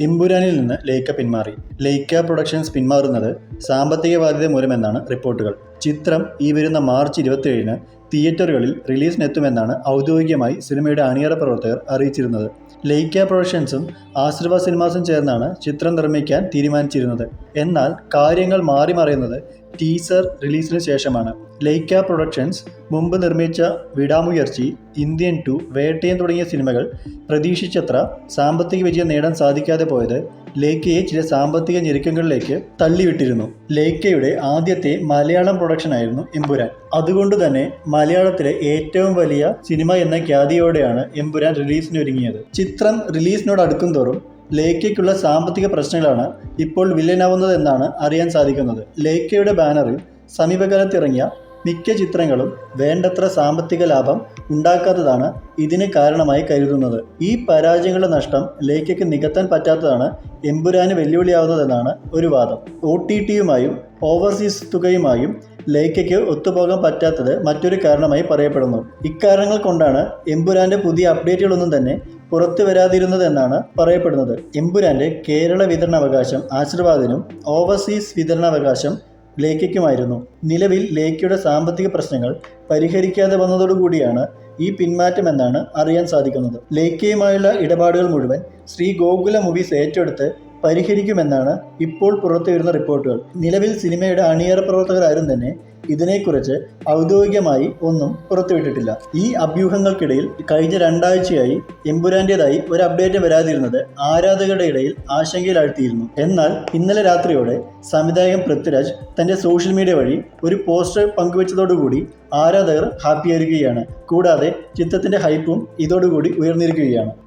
ഇമ്പുരാനിൽ നിന്ന് ലൈക്ക പിന്മാറി. ലൈക്ക പ്രൊഡക്ഷൻസ് പിന്മാറുന്നത് സാമ്പത്തിക ബാധ്യത മൂലമെന്നാണ് റിപ്പോർട്ടുകൾ. ചിത്രം ഈ വരുന്ന മാർച്ച് ഇരുപത്തിയേഴിന് തിയേറ്ററുകളിൽ റിലീസിനെത്തുമെന്നാണ് ഔദ്യോഗികമായി സിനിമയുടെ അണിയറ പ്രവർത്തകർ അറിയിച്ചിരുന്നത്. ലൈക്ക പ്രൊഡക്ഷൻസും ആശീർവാദ് സിനിമാസും ചേർന്നാണ് ചിത്രം നിർമ്മിക്കാൻ തീരുമാനിച്ചിരുന്നത്. എന്നാൽ കാര്യങ്ങൾ മാറി മറയുന്നത് ടീസർ റിലീസിന് ശേഷമാണ്. ലൈക്ക പ്രൊഡക്ഷൻസ് മുമ്പ് നിർമ്മിച്ച വിടാമുയർച്ചി ഇന്ത്യൻ ടു വേട്ടയൻ തുടങ്ങിയ സിനിമകൾ പ്രതീക്ഷിച്ചത്ര സാമ്പത്തിക വിജയം നേടാൻ സാധിക്കാതെ പോയത് ലേക്കയെ ചില സാമ്പത്തിക ഞെരുക്കങ്ങളിലേക്ക് തള്ളിവിട്ടിരുന്നു. ലേക്കയുടെ ആദ്യത്തെ മലയാളം പ്രൊഡക്ഷനായിരുന്നു എമ്പുരാൻ. അതുകൊണ്ട് തന്നെ മലയാളത്തിലെ ഏറ്റവും വലിയ സിനിമ എന്ന ഖ്യാതിയോടെയാണ് എമ്പുരാൻ റിലീസിനൊരുങ്ങിയത്. ചിത്രം റിലീസിനോട് അടുക്കും തോറും ലേക്കയ്ക്കുള്ള സാമ്പത്തിക പ്രശ്നങ്ങളാണ് ഇപ്പോൾ വില്ലനാവുന്നത് എന്നാണ് അറിയാൻ സാധിക്കുന്നത്. ലേക്കയുടെ ബാനറിൽ സമീപകാലത്തിറങ്ങിയ മിക്ക ചിത്രങ്ങളും വേണ്ടത്ര സാമ്പത്തിക ലാഭം ഉണ്ടാക്കാത്തതാണ് ഇതിന് കാരണമായി കരുതുന്നത്. ഈ പരാജയങ്ങളുടെ നഷ്ടം ലേക്കയ്ക്ക് നികത്താൻ പറ്റാത്തതാണ് എമ്പുരാന് വെല്ലുവിളിയാവുന്നതെന്നാണ് ഒരു വാദം. ഒ ടി ടിയുമായും ഓവർസീസ് തുകയുമായും ലേക്കയ്ക്ക് ഒത്തുപോകാൻ പറ്റാത്തത് മറ്റൊരു കാരണമായി പറയപ്പെടുന്നു. ഇക്കാരണങ്ങൾ കൊണ്ടാണ് എമ്പുരാന്റെ പുതിയ അപ്ഡേറ്റുകളൊന്നും തന്നെ പുറത്തു വരാതിരുന്നതെന്നാണ് പറയപ്പെടുന്നത്. എമ്പുരാന്റെ കേരള വിതരണാവകാശം ആശീർവാദിനും ഓവർസീസ് വിതരണാവകാശം ലേഖയ്ക്കുമായിരുന്നു നിലവിൽ ലേഖയുടെ സാമ്പത്തിക പ്രശ്നങ്ങൾ പരിഹരിക്കാതെ വന്നതോടുകൂടിയാണ് ഈ പിന്മാറ്റമെന്നാണ് അറിയാൻ സാധിക്കുന്നത്. ലേഖയുമായുള്ള ഇടപാടുകൾ മുഴുവൻ ശ്രീ ഗോകുല മൂവീസ് ഏറ്റെടുത്ത് പരിഹരിക്കുമെന്നാണ് ഇപ്പോൾ പുറത്തു വരുന്ന റിപ്പോർട്ടുകൾ. നിലവിൽ സിനിമയുടെ അണിയറ പ്രവർത്തകരാരും തന്നെ ഇതിനെക്കുറിച്ച് ഔദ്യോഗികമായി ഒന്നും പുറത്തുവിട്ടിട്ടില്ല. ഈ അഭ്യൂഹങ്ങൾക്കിടയിൽ കഴിഞ്ഞ രണ്ടാഴ്ചയായി എമ്പുരാന്റെതായി ഒരു അപ്ഡേറ്റ് വരാതിരുന്നത് ആരാധകരുടെ ഇടയിൽ ആശങ്കയിലാഴ്ത്തിയിരുന്നു. എന്നാൽ ഇന്നലെ രാത്രിയോടെ സംവിധായകൻ പൃഥ്വിരാജ് തന്റെ സോഷ്യൽ മീഡിയ വഴി ഒരു പോസ്റ്റർ പങ്കുവച്ചതോടുകൂടി ആരാധകർ ഹാപ്പിയായിരിക്കുകയാണ് കൂടാതെ ചിത്രത്തിന്റെ ഹൈപ്പും ഇതോടുകൂടി ഉയർന്നിരിക്കുകയാണ്.